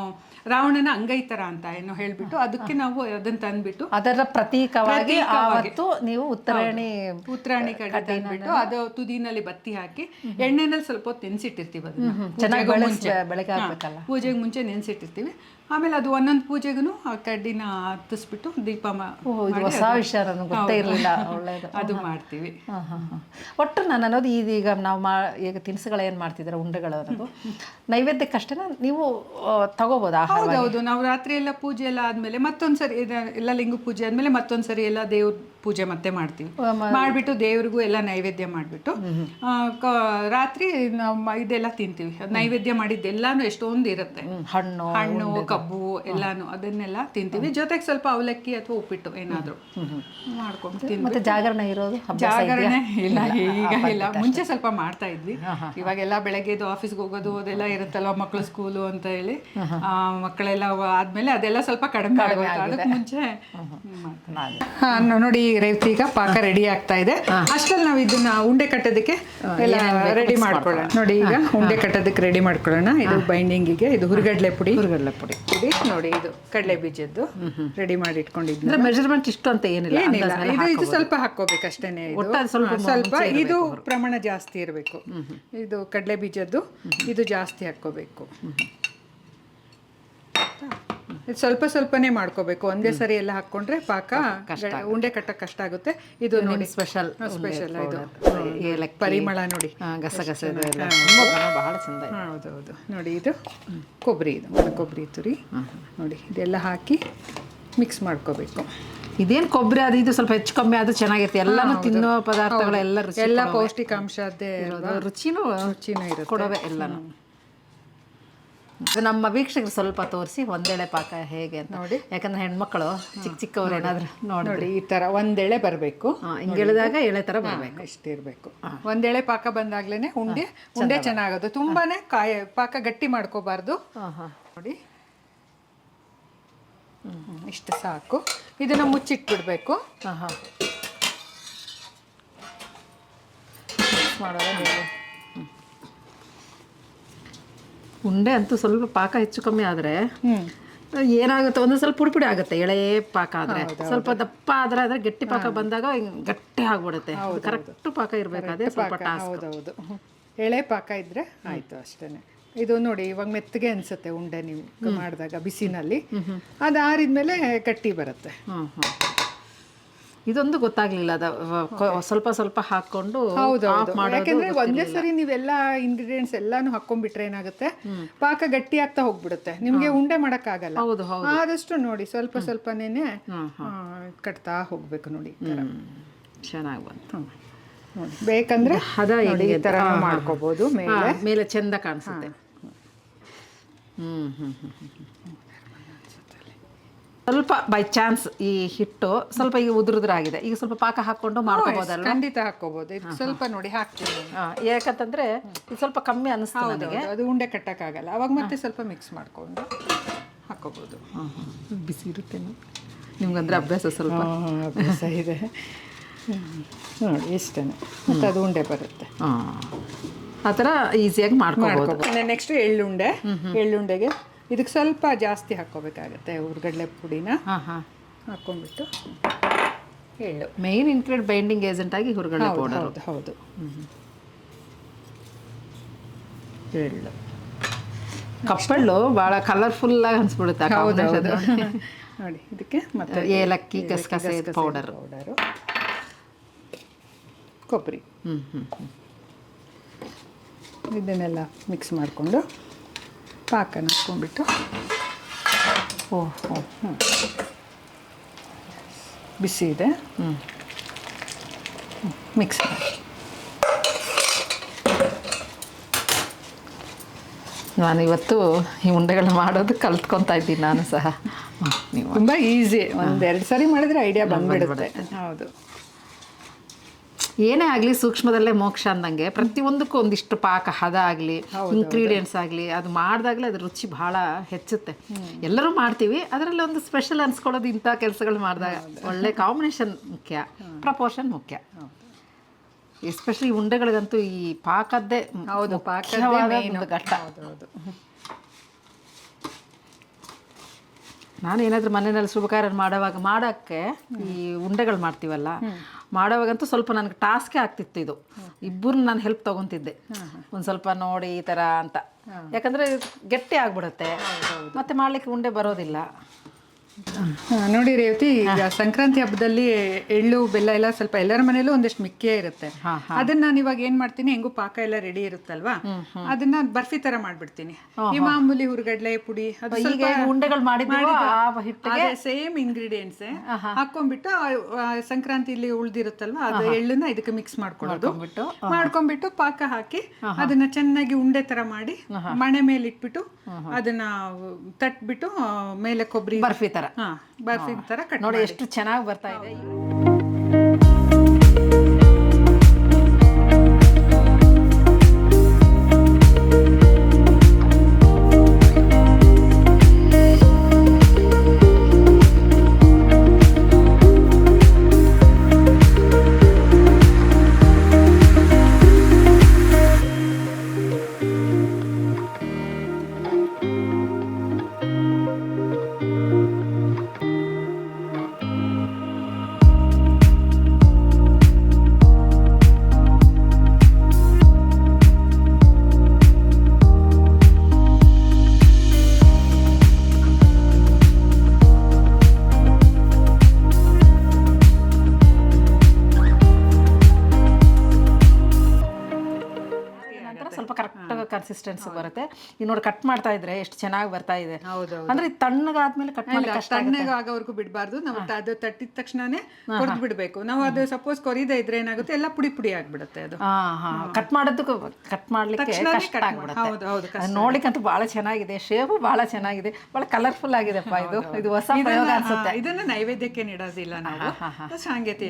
ರಾವಣನ ಅಂಗೈ ತರ ಅಂತ ಏನೋ ಹೇಳ್ಬಿಟ್ಟು ಅದಕ್ಕೆ ನಾವು ಅದನ್ನ ತಂದ್ಬಿಟ್ಟು ಅದರ ಪ್ರತೀಕವಾಗಿ. ಆವತ್ತು ನೀವು ಉತ್ತರಾಯಣಿ ಉತ್ತರಾಣಿ ಕಡೆ ತಂದ್ಬಿಟ್ಟು ಅದು ತುದಿನಲ್ಲಿ ಬತ್ತಿ ಹಾಕಿ ಎಣ್ಣೆನಲ್ಲಿ ಸ್ವಲ್ಪ ಹೊತ್ತು ನೆನ್ಸಿಟ್ಟಿರ್ತೀವಿ ಅದನ್ನ. ಪೂಜೆಗೆ ಮುಂಚೆ ನೆನ್ಸಿಟ್ಟಿರ್ತೀವಿ. ಆಮೇಲೆ ಅದು ಒಂದೊಂದು ಪೂಜೆಗೂ ಆ ಕಡ್ಡಿನ ಹತ್ತಿಸ್ಬಿಟ್ಟು ದೀಪ ಹೊಸ ವಿಷಯ ನನಗೆ ಗೊತ್ತೇ ಇರಲಿಲ್ಲ ಒಳ್ಳೆಯದು ಅದು ಮಾಡ್ತೀವಿ. ಒಟ್ಟು ನಾನು ಅನ್ನೋದು ಈಗ ನಾವು ಮಾ ಈಗ ತಿನಿಸುಗಳು ಏನು ಮಾಡ್ತಿದ್ದಾರೆ ಉಂಡೆಗಳು ಅನ್ನೋದು. ನೈವೇದ್ಯಕ್ಕಷ್ಟೇ ನೀವು ತಗೋಬಹುದು ತಗೋಬೋದು ಹೌದು ಹೌದು ನಾವು ರಾತ್ರಿ ಎಲ್ಲ ಪೂಜೆ ಎಲ್ಲ ಆದ್ಮೇಲೆ ಮತ್ತೊಂದ್ಸರಿ ಸರಿ ಎಲ್ಲ ಲಿಂಗ ಪೂಜೆ ಆದ್ಮೇಲೆ ಮತ್ತೊಂದ್ಸರಿ ಎಲ್ಲ ದೇವ್ರ ಪೂಜೆ ಮತ್ತೆ ಮಾಡ್ತೀವಿ. ಮಾಡಿಬಿಟ್ಟು ದೇವ್ರಿಗೂ ಎಲ್ಲ ನೈವೇದ್ಯ ಮಾಡಿಬಿಟ್ಟು ರಾತ್ರಿ ನಾವು ಇದೆಲ್ಲ ತಿಂತೀವಿ. ನೈವೇದ್ಯ ಮಾಡಿದ್ದೆಲ್ಲಾನು ಎಷ್ಟೊಂದು ಇರುತ್ತೆ. ಹಣ್ಣು ಹಣ್ಣು ಕಬ್ಬು ಎಲ್ಲಾನು ಅದನ್ನೆಲ್ಲ ತಿಂತೀವಿ. ಜೊತೆಗೆ ಸ್ವಲ್ಪ ಅವಲಕ್ಕಿ ಅಥವಾ ಉಪ್ಪಿಟ್ಟು ಏನಾದರೂ ಮಾಡ್ಕೊಂಡು ಮತ್ತೆ ಜಾಗರಣೆ ಇರೋದು? ಜಾಗರಣೆ ಇಲ್ಲ ಈಗ ಇಲ್ಲ. ಮುಂಚೆ ಸ್ವಲ್ಪ ಮಾಡ್ತಾ ಇದ್ವಿ. ಇವಾಗೆಲ್ಲ ಬೆಳಗ್ಗೆದು ಆಫೀಸ್ಗೆ ಹೋಗೋದು ಅದೆಲ್ಲ ಇರುತ್ತಲ್ವ ಮಕ್ಕಳು ಸ್ಕೂಲು ಅಂತ ಹೇಳಿ. ಆ, ಮಕ್ಕಳೆಲ್ಲ ಆದ್ಮೇಲೆ ಅದೆಲ್ಲ ಸ್ವಲ್ಪ ಕಡಿಮೆ ಅದಕ್ಕೆ ಮುಂಚೆ. ನೋಡಿ ಈಗ ಪಾಕ ರೆಡಿ ಆಗ್ತಾ ಇದೆ. ಅಷ್ಟಲ್ಲಿ ನಾವು ಇದನ್ನ ಉಂಡೆ ಕಟ್ಟೋದಕ್ಕೆ ಎಲ್ಲ ರೆಡಿ ಮಾಡ್ಕೊಳ್ಳೋಣ. ನೋಡಿ ಈಗ ಉಂಡೆ ಕಟ್ಟೋದಕ್ಕೆ ರೆಡಿ ಮಾಡ್ಕೊಳ್ಳೋಣ. ಇದು ಬೈಂಡಿಂಗಿಗೆ ಇದು ಹುರಿಗಡ್ಲೆ ಪುಡಿ. ಹುರುಗಡ್ಲೆ ಪುಡಿ. ಪುಡಿ. ನೋಡಿ ಇದು ಕಡಲೆ ಬೀಜದ್ದು ರೆಡಿ ಮಾಡಿ ಇಟ್ಕೊಂಡಿದ್ದೀನಿ ಮೆಜರ್ಮೆಂಟ್ ಇಷ್ಟು ಅಂತ ಏನಿಲ್ಲ ಇದು ಇದು ಸ್ವಲ್ಪ ಹಾಕೋಬೇಕು ಅಷ್ಟೇನೆ ಸ್ವಲ್ಪ ಇದು ಪ್ರಮಾಣ ಜಾಸ್ತಿ ಇರಬೇಕು. ಇದು ಕಡಲೆ ಬೀಜದ್ದು ಇದು ಜಾಸ್ತಿ ಹಾಕೋಬೇಕು ಇದು ಸ್ವಲ್ಪ ಸ್ವಲ್ಪನೇ ಮಾಡ್ಕೋಬೇಕು. ಒಂದೇ ಸರಿ ಎಲ್ಲ ಹಾಕೊಂಡ್ರೆ ಪಾಕ ಉಂಡೆ ಕಟ್ಟಕ್ ಕಷ್ಟ ಆಗುತ್ತೆ. ಇದು ನೋಡಿ. ಸ್ಪೆಷಲ್ ಸ್ಪೆಷಲ್ ಇದು. ಪರಿಮಳ ನೋಡಿ. ಗಸಗಸೆ ಬಹಳ ಚಂದ. ಹೌದೌದು. ನೋಡಿ ಇದು ಕೊಬ್ಬರಿ ಇದು. ಕೊಬ್ಬರಿ ತುರಿ. ನೋಡಿ ಇದೆಲ್ಲ ಹಾಕಿ ಮಿಕ್ಸ್ ಮಾಡ್ಕೋಬೇಕು. ಇದೇನು ಕೊಬ್ಬರಿ ಅದು ಇದು ಸ್ವಲ್ಪ ಹೆಚ್ಚು ಕಮ್ಮಿ ಆದ್ರೂ ಚೆನ್ನಾಗಿರುತ್ತೆ. ಎಲ್ಲಾನು ತಿನ್ನೋ ಪದಾರ್ಥಗಳೆಲ್ಲ ಎಲ್ಲ ಪೌಷ್ಟಿಕಾಂಶ ಅದೇ ರುಚಿನೂ ರುಚಿನೂ ಇರುತ್ತೆ. ಕೊಡವೆ ಎಲ್ಲಾನು. ನಮ್ಮ ವೀಕ್ಷಕರು ಸ್ವಲ್ಪ ತೋರಿಸಿ ಒಂದೆಳೆ ಪಾಕ ಹೇಗೆ ಅಂತ. ನೋಡಿ. ಯಾಕಂದ್ರೆ ಹೆಣ್ಮಕ್ಳು ಚಿಕ್ಕ ಚಿಕ್ಕವ್ರು ಏನಾದ್ರು ನೋಡಿ ಈ ತರ ಒಂದೆಳೆ ಬರಬೇಕು. ಹಿಂಗೆ ಎಳೆದಾಗ ಎಳೆ ತರ ಬರ್ಬೇಕು. ಇಷ್ಟಿರ್ಬೇಕು ಒಂದೆಳೆ ಪಾಕ ಬಂದಾಗ್ಲೇನೆ ಉಂಡೆ ಉಂಡೆ ಚೆನ್ನಾಗೋದು. ತುಂಬಾನೇ ಕಾಯ ಪಾಕ ಗಟ್ಟಿ ಮಾಡ್ಕೋಬಾರ್ದು. ನೋಡಿ. ಹ್ಮ್, ಇಷ್ಟು ಸಾಕು. ಇದನ್ನ ಮುಚ್ಚಿಟ್ಬಿಡ್ಬೇಕು. ಮಾಡೋದ? ಉಂಡೆ ಅಂತೂ ಸ್ವಲ್ಪ ಪಾಕ ಹೆಚ್ಚು ಕಮ್ಮಿ ಆದರೆ ಏನಾಗುತ್ತೆ? ಒಂದು ಸ್ವಲ್ಪ ಪುಡಿಪುಡಿ ಪುಡಿ ಆಗುತ್ತೆ ಎಳೆ ಪಾಕ ಆದರೆ. ಸ್ವಲ್ಪ ದಪ್ಪ ಆದರೆ ಆದರೆ ಗಟ್ಟಿ ಪಾಕ ಬಂದಾಗ ಗಟ್ಟಿ ಆಗ್ಬಿಡುತ್ತೆ. ಕರೆಕ್ಟ್ ಪಾಕ ಇರಬೇಕಾದ್ರೆ ಸ್ವಲ್ಪ ಟಾಸ್ಕ್ ಹೌದೌದು. ಎಳೆ ಪಾಕ ಇದ್ರೆ ಆಯ್ತು ಅಷ್ಟೇ ಇದು ನೋಡಿ ಇವಾಗ ಮೆತ್ತಗೆ ಅನ್ಸುತ್ತೆ ಉಂಡೆ ನೀವು ಮಾಡಿದಾಗ ಬಿಸಿನಲ್ಲಿ. ಅದು ಆರಿದ್ಮೇಲೆ ಗಟ್ಟಿ ಬರುತ್ತೆ. ಇದೊಂದು ಗೊತ್ತಾಗ್ಲಿಲ್ಲ ಅದ ಸ್ವಲ್ಪ ಸ್ವಲ್ಪ ಹಾಕೊಂಡು ಯಾಕಂದ್ರೆ ಒಂದೇ ಸರಿ ನೀವೆಲ್ಲ ಇಂಗ್ರೀಡಿಯೆಂಟ್ಸ್ ಎಲ್ಲಾನು ಹಾಕೊಂಡ್ಬಿಟ್ರೆ ಏನಾಗುತ್ತೆ? ಪಾಕ ಗಟ್ಟಿ ಆಗ್ತಾ ಹೋಗ್ಬಿಡುತ್ತೆ. ನಿಮ್ಗೆ ಉಂಡೆ ಮಾಡಕ್ ಆಗಲ್ಲ ಆದಷ್ಟು ನೋಡಿ ಸ್ವಲ್ಪ ಸ್ವಲ್ಪನೇನೆ ಹ್ಮ್, ಕಟ್ತಾ ಹೋಗ್ಬೇಕು ನೋಡಿ ಚೆನ್ನಾಗಿ ಬಂತು. ಬೇಕಂದ್ರೆ ಹದ ಈ ತರ. ಮಾಡ್ಕೋಬಹುದು ಮೇಲೆ. ಮೇಲೆ ಚಂದ ಕಾಣಿಸುತ್ತೆ. ಹ್ಮ್ ಹ್ಮ್, ಹ್ಮ್. ಸ್ವಲ್ಪ ಬೈ ಚಾನ್ಸ್ ಈ ಹಿಟ್ಟು ಸ್ವಲ್ಪ ಈಗ ಉದುರುದ್ರಾಗಿದೆ. ಈಗ ಸ್ವಲ್ಪ ಪಾಕ ಹಾಕೊಂಡು ಮಾಡ್ಕೋಬಹುದು ಖಂಡಿತ ಹಾಕೋಬಹುದು ಇದು ಸ್ವಲ್ಪ ನೋಡಿ ಹಾಕ್ತೀನಿ. ಯಾಕಂತಂದ್ರೆ ಇದು ಸ್ವಲ್ಪ ಕಮ್ಮಿ ಅನಿಸ್ತು ನನಗೆ ಅದು ಉಂಡೆ ಕಟ್ಟಕ್ಕಾಗಲ್ಲ. ಅವಾಗ ಮತ್ತೆ ಸ್ವಲ್ಪ ಮಿಕ್ಸ್ ಮಾಡ್ಕೊಂಡು ಹಾಕೋಬಹುದು. ಬಿಸಿ ಇರುತ್ತೆ ನಿಮ್ಗಂದ್ರೆ ಅಭ್ಯಾಸ ಸ್ವಲ್ಪ. ಅಭ್ಯಾಸ ಇದೆ. ನೋಡಿ ಇಷ್ಟೇ ಮತ್ತೆ ಅದು ಉಂಡೆ ಬರುತ್ತೆ. ಆತರ ಆ ಥರ ಈಸಿಯಾಗಿ ಮಾಡ್ಕೊಬೋದು. ನೆಕ್ಸ್ಟ್ ಎಳ್ಳುಂಡೆ. ಎಳ್ಳುಂಡೆಗೆ ಇದಕ್ಕೆ ಸ್ವಲ್ಪ ಜಾಸ್ತಿ ಹಾಕ್ಕೋಬೇಕಾಗತ್ತೆ ಹುರ್ಗಡ್ಲೆ ಪುಡಿನ. ಹಾಂ ಹಾಂ. ಹಾಕೊಂಡ್ಬಿಟ್ಟು ಎಳ್ಳು. ಮೇನ್ ಇನ್ಕ್ರೀಡ್ ಬೈಂಡಿಂಗ್ ಏಜೆಂಟ್ ಆಗಿ ಹುರುಗಡ್ಲೆ ಹೌದು ಪೌಡರ್ ಹೌದು ಎಳ್ಳು. ಕಪ್ಪಳ್ಳು ಭಾಳ ಕಲರ್ಫುಲ್ ಆಗಿ ಅನ್ಸ್ಬಿಡುತ್ತೆ. ನೋಡಿ ಇದಕ್ಕೆ ಮತ್ತೆ ಏಲಕ್ಕಿ ಗಸಗಸೆ ಪೌಡರ್ ಪೌಡರು ಕೊಬ್ಬರಿ. ಹ್ಞೂ ಹ್ಞೂ. ಇದನ್ನೆಲ್ಲ ಮಿಕ್ಸ್ ಮಾಡಿಕೊಂಡು ಪಾಕನ ಹಾಕ್ಕೊಂಡ್ಬಿಟ್ಟು ಓ ಹ್ಞೂ ಬಿಸಿ ಇದೆ. ಹ್ಞೂ ಮಿಕ್ಸ್ ಮಾಡಿ. ನಾನು ಇವತ್ತು ಈ ಉಂಡೆಗಳನ್ನ ಮಾಡೋದು ಕಲ್ತ್ಕೊತಾ ಇದ್ದೀನಿ ನಾನು ಸಹ. ತುಂಬ ಈಸಿ ಒಂದೆರಡು ಸಾರಿ ಮಾಡಿದ್ರೆ ಐಡಿಯಾ ಬಂದ್ಬಿಡುತ್ತೆ. ಹೌದು. ಏನೇ ಆಗಲಿ ಸೂಕ್ಷ್ಮದಲ್ಲೇ ಮೋಕ್ಷ ಅಂದಂಗೆ ಪ್ರತಿಯೊಂದಕ್ಕೂ ಒಂದಿಷ್ಟು ಪಾಕ ಹದ ಆಗಲಿ ಇಂಗ್ರೀಡಿಯೆಂಟ್ಸ್ ಆಗಲಿ ಅದು ಮಾಡಿದಾಗಲೇ ಅದ್ರ ರುಚಿ ಭಾಳ ಹೆಚ್ಚುತ್ತೆ. ಎಲ್ಲರೂ ಮಾಡ್ತೀವಿ ಅದರಲ್ಲಿ ಒಂದು ಸ್ಪೆಷಲ್ ಅನ್ಸ್ಕೊಳ್ಳೋದು ಇಂಥ ಕೆಲಸಗಳು ಮಾಡಿದಾಗ ಒಳ್ಳೆ ಕಾಂಬಿನೇಷನ್ ಮುಖ್ಯ ಪ್ರಪೋರ್ಷನ್ ಮುಖ್ಯ. ಎಸ್ಪೆಷಲಿ ಉಂಡೆಗಳಿಗಂತೂ ಈ ಪಾಕದ್ದೇ ಹೌದು ಪಾಕವಾದ ಘಟ್ಟ. ನಾನು ಏನಾದರೂ ಮನೆಯಲ್ಲಿ ಶುಭ ಮಾಡೋವಾಗ ಮಾಡಕ್ಕೆ ಈ ಉಂಡೆಗಳು ಮಾಡ್ತೀವಲ್ಲ ಮಾಡೋವಾಗಂತೂ ಸ್ವಲ್ಪ ನನಗೆ ಟಾಸ್ಕೇ ಆಗ್ತಿತ್ತು ಇದು. ಇಬ್ಬರು ನಾನು ಹೆಲ್ಪ್ ತೊಗೊತಿದ್ದೆ. ಒಂದು ಸ್ವಲ್ಪ ನೋಡಿ ಈ ಥರ ಅಂತ. ಯಾಕಂದರೆ ಗಟ್ಟಿ ಆಗ್ಬಿಡುತ್ತೆ. ಮತ್ತೆ ಮಾಡಲಿಕ್ಕೆ ಉಂಡೆ ಬರೋದಿಲ್ಲ. ನೋಡಿ ರೇವತಿ ಈಗ ಸಂಕ್ರಾಂತಿ ಹಬ್ಬದಲ್ಲಿ ಎಳ್ಳು ಬೆಲ್ಲ ಎಲ್ಲ ಸ್ವಲ್ಪ ಎಲ್ಲರ ಮನೇಲೂ ಒಂದಷ್ಟು ಮಿಕ್ಕೇ ಇರುತ್ತೆ. ಅದನ್ನ ನಾನು ಇವಾಗ ಏನ್ ಮಾಡ್ತೀನಿ ಹೆಂಗು ಪಾಕ ಎಲ್ಲ ರೆಡಿ ಇರುತ್ತಲ್ವಾ? ಅದನ್ನ ಬರ್ಫಿ ತರ ಮಾಡ್ಬಿಡ್ತೀನಿ. ಈ ಮಾಮೂಲಿ ಹುರ್ಗಡ್ಲೆ ಪುಡಿ ಸೇಮ್ ಇಂಗ್ರೀಡಿಯೆಂಟ್ಸ್ ಹಾಕೊಂಡ್ಬಿಟ್ಟು ಸಂಕ್ರಾಂತಿಲಿ ಉಳ್ದಿರುತ್ತಲ್ವಾ ಅದು ಎಳ್ಳನ್ನ ಇದಕ್ಕೆ ಮಿಕ್ಸ್ ಮಾಡ್ಕೊಳ್ಳೋದು. ಮಾಡ್ಕೊಂಡ್ಬಿಟ್ಟು ಪಾಕ ಹಾಕಿ ಅದನ್ನ ಚೆನ್ನಾಗಿ ಉಂಡೆ ತರ ಮಾಡಿ ಮಣೆ ಮೇಲೆ ಇಟ್ಬಿಟ್ಟು ಅದನ್ನ ತಟ್ಬಿಟ್ಟು ಮೇಲೆ ಕೊಬ್ಬರಿ ಬರ್ಫಿ ಥರ ಹಾ ಬರ್ಫಿ ತರ ನೋಡಿ ಎಷ್ಟು ಚೆನ್ನಾಗಿ ಬರ್ತಾ ಇದೆ. ಕನ್ಸಿಸ್ಟೆನ್ಸಿ ಬರುತ್ತೆ. ಈಗ ನೋಡಿ ಕಟ್ ಮಾಡ್ತಾ ಇದ್ರೆ ಎಷ್ಟು ಚೆನ್ನಾಗಿ ಬರ್ತಾ ಇದೆ. ಅಂದ್ರೆ ತಣ್ಣಗಾದ್ಮೇಲೆ ಕಟ್ ಮಾಡಿ ತಣ್ಣಗೆ ಆಗೋವರೆಗೂ ಬಿಡಬಾರ್ದು. ನಾವು ಅದು ತಟ್ಟಿದ ತಕ್ಷಣನೇ ಕೊಡ್ದು ಬಿಡಬೇಕು. ನಾವು ಅದು ಸಪೋಸ್ ಕೊರಿದೇ ಇದ್ರೆ ಏನಾಗುತ್ತೆ? ಎಲ್ಲ ಪುಡಿ ಪುಡಿ ಆಗ್ಬಿಡುತ್ತೆ ಅದು. ಕಟ್ ಮಾಡೋದಕ್ಕೂ ಕಟ್ ಮಾಡ್ಲಿಕ್ಕೆ ಕಷ್ಟ ಆಗ್ಬಿಡುತ್ತೆ. ನೋಡ್ಲಿಕ್ಕಂತೂ ಬಹಳ ಚೆನ್ನಾಗಿದೆ. ಶೇಪು ಬಹಳ ಚೆನ್ನಾಗಿದೆ. ಬಹಳ ಕಲರ್ಫುಲ್ ಆಗಿದೆಪ್ಪ ಇದು. ಇದು ಹೊಸ ಪ್ರಯೋಗ ಅನ್ಸುತ್ತೆ. ಇದನ್ನ ನೈವೇದ್ಯಕ್ಕೆ ನೀಡೋದಿಲ್ಲ ನಾವು.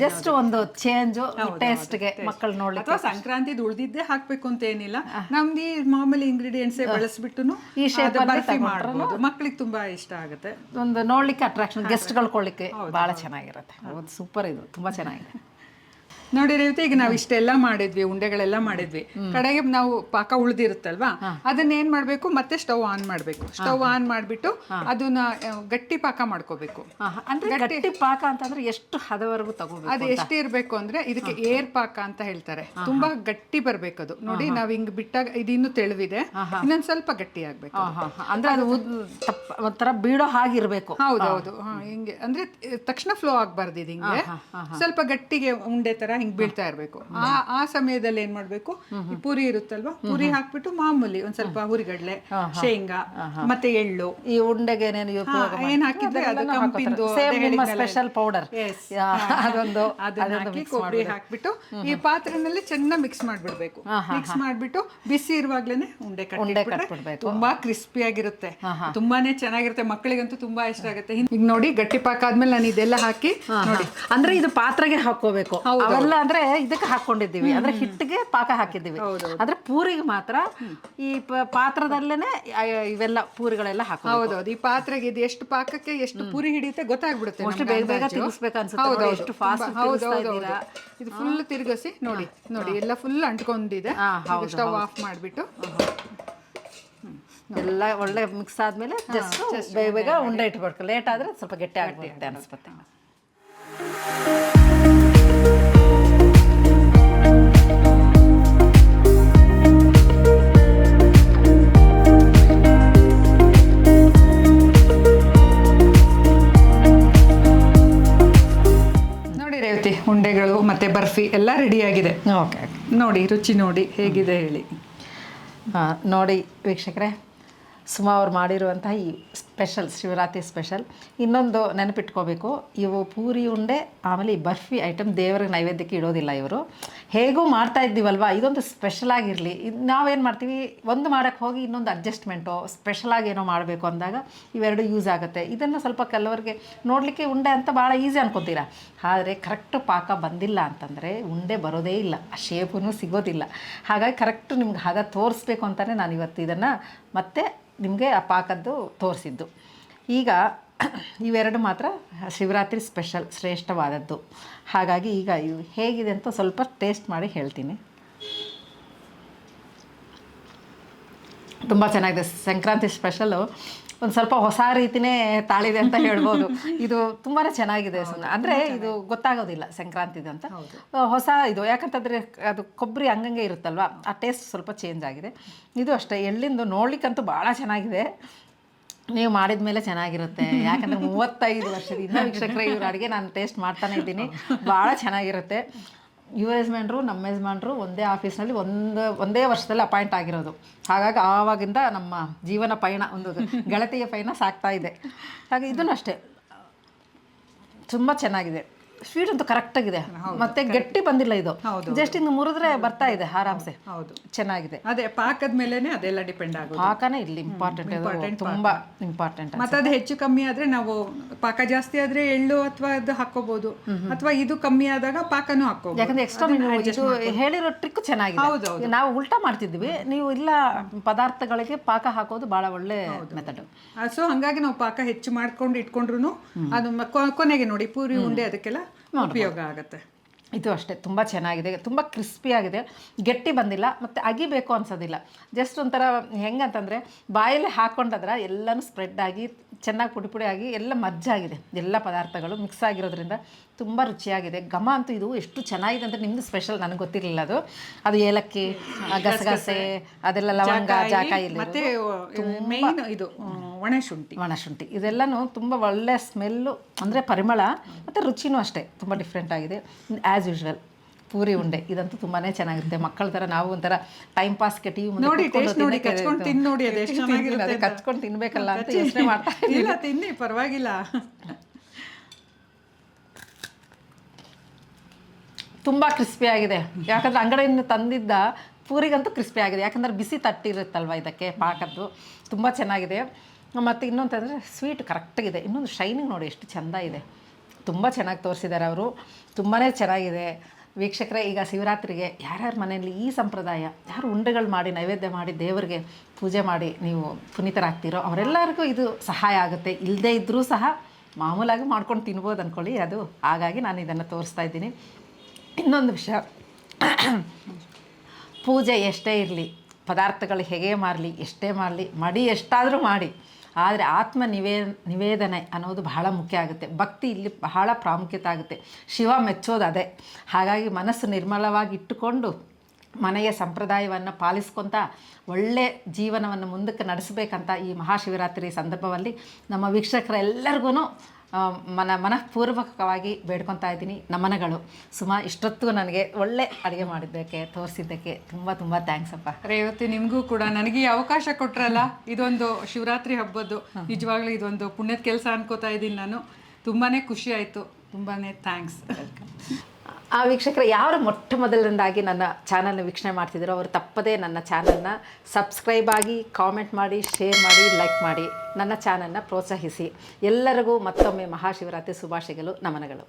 ಜಸ್ಟ್ ಒಂದು ಚೇಂಜ್ ಟೇಸ್ಟ್ಗೆ ಮಕ್ಕಳು ನೋಡ್ಲಿಕ್ಕೆ ಸಂಕ್ರಾಂತಿ ಉಳಿದಿದ್ದೇ ಹಾಕ್ಬೇಕು ಅಂತ ಏನಿಲ್ಲ. ನಮ್ದು ಈ ಮಾಮೂಲಿ ಇಂಗ್ರೀಡಿಯೆಂಟ್ಸ್ ಬಳಸಿಬಿಟ್ಟು ಈ ಶೇಪ್ ಅಲ್ಲಿ ಬರ್ಫಿ ಮಾಡ್ಬೋದು. ಮಕ್ಳಿಗೆ ತುಂಬಾ ಇಷ್ಟ ಆಗುತ್ತೆ. ಒಂದು ನೋಡ್ಲಿಕ್ಕೆ ಅಟ್ರಾಕ್ಷನ್ ಗೆಸ್ಟ್ಗಳು ಕೊಡ್ಲಿಕ್ಕೆ ಬಹಳ ಚೆನ್ನಾಗಿರುತ್ತೆ. ಸೂಪರ್ ಇದು. ತುಂಬಾ ಚೆನ್ನಾಗಿದೆ. ನೋಡಿ ರೇವತಿ ಈಗ ನಾವು ಇಷ್ಟೆಲ್ಲ ಮಾಡಿದ್ವಿ ಉಂಡೆಗಳೆಲ್ಲ ಮಾಡಿದ್ವಿ. ಕಡೆಗೆ ನಾವು ಪಾಕ ಉಳ್ದಿರುತ್ತಲ್ವಾ? ಅದನ್ನ ಏನ್ ಮಾಡ್ಬೇಕು? ಮತ್ತೆ ಸ್ಟವ್ ಆನ್ ಮಾಡ್ಬೇಕು. ಸ್ಟವ್ ಆನ್ ಮಾಡ್ಬಿಟ್ಟು ಅದನ್ನ ಗಟ್ಟಿ ಪಾಕ ಮಾಡ್ಕೋಬೇಕು. ಅಂದ್ರೆ ಗಟ್ಟಿ ಪಾಕ ಅಂತಂದ್ರೆ ಎಷ್ಟು ಹದವರೆಗೂ ತಗೋಬೇಕು ಅದು ಎಷ್ಟು ಇರಬೇಕು ಅಂದ್ರೆ ಇದಕ್ಕೆ ಏರ್ ಪಾಕ ಅಂತ ಹೇಳ್ತಾರೆ. ತುಂಬಾ ಗಟ್ಟಿ ಬರ್ಬೇಕು ಅದು. ನೋಡಿ ನಾವ್ ಹಿಂಗ್ ಬಿಟ್ಟಾಗ ಇದಿನ್ನು ತೆಳುವಿದೆ. ಇನ್ನೊಂದ್ ಸ್ವಲ್ಪ ಗಟ್ಟಿ ಆಗ್ಬೇಕು. ಅಂದ್ರೆ ಅದು ಒಂಥರ ಬೀಳೋ ಹಾಗಿರ್ಬೇಕು. ಹೌದೌದು ಹಿಂಗೆ. ಅಂದ್ರೆ ತಕ್ಷಣ ಫ್ಲೋ ಆಗ್ಬಾರ್ದು ಇದು ಹಿಂಗೆ. ಸ್ವಲ್ಪ ಗಟ್ಟಿಗೆ ಉಂಡೆ ತರ ಹಿಂಗ್ ಬೀಳ್ತಾ ಇರ್ಬೇಕು. ಆ ಆ ಸಮಯದಲ್ಲಿ ಏನ್ ಮಾಡ್ಬೇಕು? ಈ ಪುರಿ ಇರುತ್ತಲ್ವಾ? ಪುರಿ ಹಾಕ್ಬಿಟ್ಟು ಮಾಮೂಲಿ ಒಂದ್ ಸ್ವಲ್ಪ ಹುರಿಗಡ್ಲೆ ಶೇಂಗಾ ಮತ್ತೆ ಎಳ್ಳು. ಈ ಉಂಡೆಗೆ ಏನ್ ಹಾಕಿದ್ರೆ ಅದು ಕಂಪಿಂದು. Special powder. ಅದೊಂದು ಅದನ್ನ ಕೊಬ್ಬರಿ ಹಾಕ್ಬಿಟ್ಟು ಈ ಪಾತ್ರೆನಲ್ಲಿ ಚೆನ್ನಾಗಿ ಮಿಕ್ಸ್ ಮಾಡ್ಬಿಡ್ಬೇಕು. ಮಿಕ್ಸ್ ಮಾಡ್ಬಿಟ್ಟು ಬಿಸಿ ಇರುವಾಗ್ಲೇನೆ ಉಂಡೆ ಉಂಡೆ ಕಟ್ಟಿ ತುಂಬಾ ಕ್ರಿಸ್ಪಿ ಆಗಿರುತ್ತೆ. ತುಂಬಾನೇ ಚೆನ್ನಾಗಿರುತ್ತೆ. ಮಕ್ಕಳಿಗಂತೂ ತುಂಬಾ ಇಷ್ಟ ಆಗುತ್ತೆ. ಈಗ ನೋಡಿ ಗಟ್ಟಿ ಪಾಕ ಆದ್ಮೇಲೆ ನಾನು ಇದೆಲ್ಲ ಹಾಕಿ ನೋಡಿ. ಅಂದ್ರೆ ಇದು ಪಾತ್ರೆಗೆ ಹಾಕೋಬೇಕು ಅವೆಲ್ಲ ಅಂದ್ರೆ ಇದಕ್ಕೆ ಹಾಕೊಂಡಿದ್ದೀವಿ. ಅಂದ್ರೆ ಹಿಟ್ಟಿಗೆ ಪಾಕ ಹಾಕಿದ್ದೀವಿ. ಅಂದ್ರೆ ಪೂರಿಗೆ ಮಾತ್ರ ಈ ಪಾತ್ರದಲ್ಲೇನೆ ಇವೆಲ್ಲ ಪೂರಿಗಳೆಲ್ಲ ಹಾಕೋದು ಹೌದೌದು. ಈ ಪಾತ್ರೆಗೆ ಇದು ಎಷ್ಟು ಪಾಕಕ್ಕೆ ಎಷ್ಟು ಪೂರಿ ಹಿಡಿಯುತ್ತೆ ಗೊತ್ತಾಗ್ಬಿಡುತ್ತೆ ಅಷ್ಟು ಬೇಗ ಬೇಗ ತಿರುಗಿಸ್ಬೇಕು ಅನ್ಸುತ್ತೆ. ಎಷ್ಟು ಫಾಸ್ಟ್ ಹೌದೌದು, ಇದು ಫುಲ್ ತಿರುಗಿಸಿ ನೋಡಿ ನೋಡಿ ಎಲ್ಲ ಫುಲ್ ಅಂಟ್ಕೊಂಡಿದೆ. ಸ್ಟವ್ ಆಫ್ ಮಾಡ್ಬಿಟ್ಟು. ಎಲ್ಲ ಒಳ್ಳೆ ಮಿಕ್ಸ್ ಆದ್ಮೇಲೆ ಜಸ್ಟ್ ಬೇಗ ಬೇಗ ಉಂಡೆ ಇಟ್ಬಿಡ್ಬೇಕು. ಲೇಟ್ ಆದ್ರೆ ಸ್ವಲ್ಪ ಗಟ್ಟಿ ಆಗ್ಬಿಡುತ್ತೆ. ಅನ್ಸುತ್ತೆ. ಉಂಡೆಗಳು ಮತ್ತೆ ಬರ್ಫಿ ಎಲ್ಲ ರೆಡಿ ಆಗಿದೆ. ಓಕೆ ನೋಡಿ ರುಚಿ ನೋಡಿ ಹೇಗಿದೆ ಹೇಳಿ. ನೋಡಿ ವೀಕ್ಷಕರೇ ಸುಮಾ ಅವ್ರು ಮಾಡಿರುವಂತಹ ಈ ಸ್ಪೆಷಲ್, ಶಿವರಾತ್ರಿ ಸ್ಪೆಷಲ್. ಇನ್ನೊಂದು ನೆನಪಿಟ್ಕೋಬೇಕು. ಇವು ಪೂರಿ, ಉಂಡೆ, ಆಮೇಲೆ ಈ ಬರ್ಫಿ ಐಟಮ್ ದೇವರಿಗೆ ನೈವೇದ್ಯಕ್ಕೆ ಇಡೋದಿಲ್ಲ ಇವರು. ಹೇಗೂ ಮಾಡ್ತಾ ಇದ್ದೀವಲ್ವಾ? ಇದೊಂದು ಸ್ಪೆಷಲ್ ಆಗಿರಲಿ. ಇದು ನಾವೇನು ಮಾಡ್ತೀವಿ? ಒಂದು ಮಾಡೋಕ್ಕೆ ಹೋಗಿ ಇನ್ನೊಂದು ಅಡ್ಜಸ್ಟ್ಮೆಂಟು ಸ್ಪೆಷಲಾಗಿ ಏನೋ ಮಾಡಬೇಕು ಅಂದಾಗ ಇವೆರಡು ಯೂಸ್ ಆಗುತ್ತೆ. ಇದನ್ನು ಸ್ವಲ್ಪ ಕೆಲವರಿಗೆ ನೋಡಲಿಕ್ಕೆ ಉಂಡೆ ಅಂತ ಭಾಳ ಈಸಿ ಅನ್ಕೋತೀರಾ? ಆದರೆ ಕರೆಕ್ಟ್ ಪಾಕ ಬಂದಿಲ್ಲ ಅಂತಂದರೆ ಉಂಡೆ ಬರೋದೇ ಇಲ್ಲ. ಆ ಶೇಪೂ ಸಿಗೋದಿಲ್ಲ. ಹಾಗಾಗಿ ಕರೆಕ್ಟ್ ನಿಮ್ಗೆ ಹಾಗೆ ತೋರಿಸ್ಬೇಕು ಅಂತಲೇ ನಾನು ಇವತ್ತು ಇದನ್ನು ಮತ್ತೆ ನಿಮಗೆ ಆ ಪಾಕದ್ದು ತೋರಿಸಿದ್ದು. ಈಗ ಇವೆರಡು ಮಾತ್ರ ಶಿವರಾತ್ರಿ ಸ್ಪೆಷಲ್ ಶ್ರೇಷ್ಠವಾದದ್ದು. ಹಾಗಾಗಿ ಈಗ ಇವು ಹೇಗಿದೆ ಅಂತ ಸ್ವಲ್ಪ ಟೇಸ್ಟ್ ಮಾಡಿ ಹೇಳ್ತೀನಿ. ತುಂಬ ಚೆನ್ನಾಗಿದೆ. ಸಂಕ್ರಾಂತಿ ಸ್ಪೆಷಲು ಒಂದು ಸ್ವಲ್ಪ ಹೊಸ ರೀತಿನೇ ತಾಳಿದೆ ಅಂತ ಹೇಳ್ಬೋದು. ಇದು ತುಂಬಾ ಚೆನ್ನಾಗಿದೆ ಅಂದ್ರೆ ಇದು ಗೊತ್ತಾಗೋದಿಲ್ಲ ಸಂಕ್ರಾಂತಿದು ಅಂತ. ಹೊಸ ಇದು ಯಾಕಂತಂದರೆ ಅದು ಕೊಬ್ಬರಿ ಹಂಗಂಗೆ ಇರುತ್ತಲ್ವ ಆ ಟೇಸ್ಟ್ ಸ್ವಲ್ಪ ಚೇಂಜ್ ಆಗಿದೆ. ಇದು ಅಷ್ಟೇ ಎಳ್ಳಿಂದು ನೋಡ್ಲಿಕ್ಕಂತೂ ಭಾಳ ಚೆನ್ನಾಗಿದೆ. ನೀವು ಮಾಡಿದ ಮೇಲೆ ಚೆನ್ನಾಗಿರುತ್ತೆ. ಯಾಕಂದ್ರೆ ಮೂವತ್ತೈದು ವರ್ಷದಿಂದ ವೀಕ್ಷಕರ ಇವ್ರ ಅಡುಗೆ ನಾನು ಟೇಸ್ಟ್ ಮಾಡ್ತಾನೆ ಇದ್ದೀನಿ. ಭಾಳ ಚೆನ್ನಾಗಿರುತ್ತೆ. ಯು ಯಜಮಾನ್ರು ನಮ್ಮ ಯಜಮಾನ್ರು ಒಂದೇ ಆಫೀಸ್ನಲ್ಲಿ ಒಂದು, ಒಂದೇ ವರ್ಷದಲ್ಲಿ ಅಪಾಯಿಂಟ್ ಆಗಿರೋದು. ಹಾಗಾಗಿ ಆವಾಗಿಂದ ನಮ್ಮ ಜೀವನ ಪಯಣ, ಒಂದು ಗೆಳತಿಯ ಪಯಣ ಸಾಗ್ತಾ ಇದೆ. ಹಾಗೆ ಇದನ್ನು ಅಷ್ಟೇ. ತುಂಬ ಚೆನ್ನಾಗಿದೆ. ಸ್ವೀಟ್ ಅಂತೂ ಕರೆಕ್ಟಾಗಿದೆ ಮತ್ತೆ ಗಟ್ಟಿ ಬಂದಿಲ್ಲ ಇದು. ಜಸ್ಟ್ ಇನ್ನು ಮುರಿದ್ರೆ ಬರ್ತಾ ಇದೆ ಆರಾಮ್ಸೆ. ಹೌದು ಚೆನ್ನಾಗಿದೆ. ಅದೇ ಪಾಕದ ಮೇಲೆನೆ ಅದೆಲ್ಲ ಡಿಪೆಂಡ್ ಆಗುತ್ತೆ ಪಾಕನೇ ಇಲ್ಲಿ ಇಂಪಾರ್ಟೆಂಟ್ ತುಂಬಾ ಇಂಪಾರ್ಟೆಂಟ್ ಮತ್ತೆ ಅದು ಹೆಚ್ಚು ಕಮ್ಮಿ ಆದ್ರೆ ನಾವು ಪಾಕ ಜಾಸ್ತಿ ಆದ್ರೆ ಎಳ್ಳು ಅಥವಾ ಅದು ಹಾಕೋಬಹುದು ಅಥವಾ ಇದು ಕಮ್ಮಿ ಆದಾಗ ಪಾಕನೂ ಹಾಕೋಬಹುದು ಯಾಕಂದ್ರೆ ಎಕ್ಸ್ಟ್ರಾ ಇದು ಹೇಳಿರೋ ಟ್ರಿಕ್ ಚೆನ್ನಾಗಿದೆ. ಹೌದು ನಾವು ಉಲ್ಟಾ ಮಾಡ್ತಿದ್ವಿ. ನೀವು ಇಲ್ಲ ಪದಾರ್ಥಗಳಿಗೆ ಪಾಕ ಹಾಕೋದು ಬಹಳ ಒಳ್ಳೆ ಮೆಥಡ್ ಸೊ ಹಂಗಾಗಿ ನಾವು ಪಾಕ ಹೆಚ್ಚು ಮಾಡ್ಕೊಂಡು ಇಟ್ಕೊಂಡ್ರು ಅದು ಕೊನೆಗೆ ನೋಡಿ ಪೂರಿ ಉಂಡೆ ಅದಕ್ಕೆಲ್ಲ ಉಪಯೋಗ ಆಗುತ್ತೆ. ಇದು ಅಷ್ಟೇ ತುಂಬ ಚೆನ್ನಾಗಿದೆ ತುಂಬ ಕ್ರಿಸ್ಪಿಯಾಗಿದೆ ಗಟ್ಟಿ ಬಂದಿಲ್ಲ ಮತ್ತು ಅಗಿಬೇಕು ಅನ್ಸೋದಿಲ್ಲ. ಜಸ್ಟ್ ಒಂಥರ ಹೆಂಗಂತಂದರೆ ಬಾಯಲ್ಲಿ ಹಾಕೊಂಡಾದ್ರೆ ಎಲ್ಲನೂ ಸ್ಪ್ರೆಡ್ ಆಗಿ ಚೆನ್ನಾಗಿ ಪುಡಿ ಪುಡಿ ಆಗಿ ಎಲ್ಲ ಮಜ್ಜಾಗಿದೆ ಎಲ್ಲ ಪದಾರ್ಥಗಳು ಮಿಕ್ಸ್ ಆಗಿರೋದ್ರಿಂದ ತುಂಬ ರುಚಿಯಾಗಿದೆ. ಘಮ ಅಂತೂ ಇದು ಎಷ್ಟು ಚೆನ್ನಾಗಿದೆ ಅಂದರೆ ನಿಮ್ಮದು ಸ್ಪೆಷಲ್ ನನಗೆ ಗೊತ್ತಿರಲಿಲ್ಲ ಅದು. ಅದು ಏಲಕ್ಕಿ ಗಸಗಸೆ ಅದೆಲ್ಲ ಲವಂಗ ಜಾಕಾಯಿ ಮತ್ತು ಮೇನ್ ಇದು ಒಣಶುಂಠಿ. ಒಣಶುಂಠಿ. ಇದೆಲ್ಲನೂ ತುಂಬ ಒಳ್ಳೆ ಸ್ಮೆಲ್ಲು ಅಂದರೆ ಪರಿಮಳ ಮತ್ತು ರುಚಿನೂ ಅಷ್ಟೇ. ತುಂಬ ಡಿಫ್ರೆಂಟ್ ಆಗಿದೆ. ಆ್ಯಸ್ ಯೂಶ್ವಲ್ ಪೂರಿ ಉಂಡೆ. ಇದಂತೂ ತುಂಬಾ ಚೆನ್ನಾಗಿರುತ್ತೆ. ಮಕ್ಕಳ ಥರ ನಾವು ಒಂಥರ ಟೈಮ್ ಪಾಸ್ಗೆ ಟಿ ವಿ ನೋಡಿ ಟೇಸ್ಟ್ ನೋಡಿ ಕಚ್ಕೊಂಡು ತಿನ್ನು ನೋಡಿ ಅದು ಎಷ್ಟು ಚೆನ್ನಾಗಿರುತ್ತೆ ಅಂತ. ಕಚ್ಕೊಂಡು ತಿನ್ಬೇಕಲ್ಲ ಅಂತ ಯೋಚನೆ ಮಾಡ್ತಾ ಇಲ್ಲ ತಿನ್ನಿ ಪರವಾಗಿಲ್ಲ. ತುಂಬ ಕ್ರಿಸ್ಪಿ ಆಗಿದೆ. ಯಾಕಂದ್ರೆ ಅಂಗಡಿಯಿಂದ ತಂದಿದ್ದ ಪೂರಿಗಂತೂ ಕ್ರಿಸ್ಪಿ ಆಗಿದೆ. ಯಾಕಂದ್ರೆ ಬಿಸಿ ತಟ್ಟಿರುತ್ತಲ್ವ ಇದಕ್ಕೆ ಪಾಕದ್ದು? ತುಂಬ ಚೆನ್ನಾಗಿದೆ. ಮತ್ತು ಇನ್ನೊಂತಂದರೆ ಸ್ವೀಟ್ ಕರೆಕ್ಟಾಗಿದೆ ಇನ್ನೊಂದು ಶೈನಿಂಗ್ ನೋಡಿ ಎಷ್ಟು ಚೆಂದ ಇದೆ. ತುಂಬ ಚೆನ್ನಾಗಿ ತೋರಿಸಿದ್ದಾರೆ ಅವರು. ತುಂಬಾ ಚೆನ್ನಾಗಿದೆ. ವೀಕ್ಷಕರೇ, ಈಗ ಶಿವರಾತ್ರಿಗೆ ಯಾರ್ಯಾರ ಮನೆಯಲ್ಲಿ ಈ ಸಂಪ್ರದಾಯ, ಯಾರು ಉಂಡೆಗಳು ಮಾಡಿ, ನೈವೇದ್ಯ ಮಾಡಿ, ದೇವರಿಗೆ ಪೂಜೆ ಮಾಡಿ ನೀವು ಪುನೀತರಾಗ್ತೀರೋ, ಅವರೆಲ್ಲರಿಗೂ ಇದು ಸಹಾಯ ಆಗುತ್ತೆ. ಇಲ್ಲದೇ ಇದ್ದರೂ ಸಹ ಮಾಮೂಲಾಗಿ ಮಾಡ್ಕೊಂಡು ತಿನ್ಬೋದು ಅಂದ್ಕೊಳ್ಳಿ ಅದು ಹಾಗಾಗಿ ನಾನು ಇದನ್ನು ತೋರಿಸ್ತಾ ಇದ್ದೀನಿ. ಇನ್ನೊಂದು ವಿಷಯ. ಪೂಜೆ ಎಷ್ಟೇ ಇರಲಿ, ಪದಾರ್ಥಗಳು ಹೇಗೆ ಮಾಡಲಿ ಎಷ್ಟೇ ಮಾಡಲಿ ಮಡಿ ಎಷ್ಟಾದರೂ ಮಾಡಿ ಆದರೆ ಆತ್ಮ ನಿವೇ, ನಿವೇದನೆ ಅನ್ನೋದು ಬಹಳ ಮುಖ್ಯ ಆಗುತ್ತೆ. ಭಕ್ತಿ ಇಲ್ಲಿ ಬಹಳ ಪ್ರಾಮುಖ್ಯತೆ ಆಗುತ್ತೆ. ಶಿವ ಮೆಚ್ಚೋದು ಅದೇ. ಹಾಗಾಗಿ ಮನಸ್ಸು ನಿರ್ಮಲವಾಗಿ ಇಟ್ಟುಕೊಂಡು ಮನೆಯ ಸಂಪ್ರದಾಯವನ್ನು ಪಾಲಿಸ್ಕೊತ ಒಳ್ಳೆ ಜೀವನವನ್ನು ಮುಂದಕ್ಕೆ ನಡೆಸಬೇಕಂತ ಈ ಮಹಾಶಿವರಾತ್ರಿ ಸಂದರ್ಭದಲ್ಲಿ ನಮ್ಮ ವೀಕ್ಷಕರೆಲ್ಲರಿಗೂ ಮನ ಮನಃಪೂರ್ವಕವಾಗಿ ಬೇಡ್ಕೊತಾ ಇದ್ದೀನಿ ನಮನಗಳು. ಸುಮಾ ಇಷ್ಟೊತ್ತು ನನಗೆ ಒಳ್ಳೆ ಅಡುಗೆ ಮಾಡಿದ್ದಕ್ಕೆ ತೋರಿಸಿದ್ದಕ್ಕೆ ತುಂಬ ತುಂಬ ಥ್ಯಾಂಕ್ಸ್ ಅಪ್ಪ. ರೇವತಿ ನಿಮಗೂ ಕೂಡ ನನಗೆ ಈ ಅವಕಾಶ ಕೊಟ್ರಲ್ಲ? ಇದೊಂದು ಶಿವರಾತ್ರಿ ಹಬ್ಬದ್ದು. ನಿಜವಾಗ್ಲೂ ಇದೊಂದು ಪುಣ್ಯದ ಕೆಲಸ ಅನ್ಕೋತಾ ಇದ್ದೀನಿ ನಾನು. ತುಂಬಾ ಖುಷಿ ಆಯಿತು. ತುಂಬಾ ಥ್ಯಾಂಕ್ಸ್ ಆ ವೀಕ್ಷಕರು ಯಾರು ಮೊಟ್ಟ ಮೊದಲನೇದಾಗಿ ನನ್ನ ಚಾನಲ್ನ ವೀಕ್ಷಣೆ ಮಾಡ್ತಿದ್ದೀರೋ ಅವರು ತಪ್ಪದೇ ನನ್ನ ಚಾನಲ್ನ ಸಬ್ಸ್ಕ್ರೈಬ್ ಆಗಿ ಕಾಮೆಂಟ್ ಮಾಡಿ ಶೇರ್ ಮಾಡಿ ಲೈಕ್ ಮಾಡಿ. ನನ್ನ ಚಾನಲ್ನ ಪ್ರೋತ್ಸಾಹಿಸಿ. ಎಲ್ಲರಿಗೂ ಮತ್ತೊಮ್ಮೆ ಮಹಾಶಿವರಾತ್ರಿ ಶುಭಾಶಯಗಳು, ನಮನಗಳು.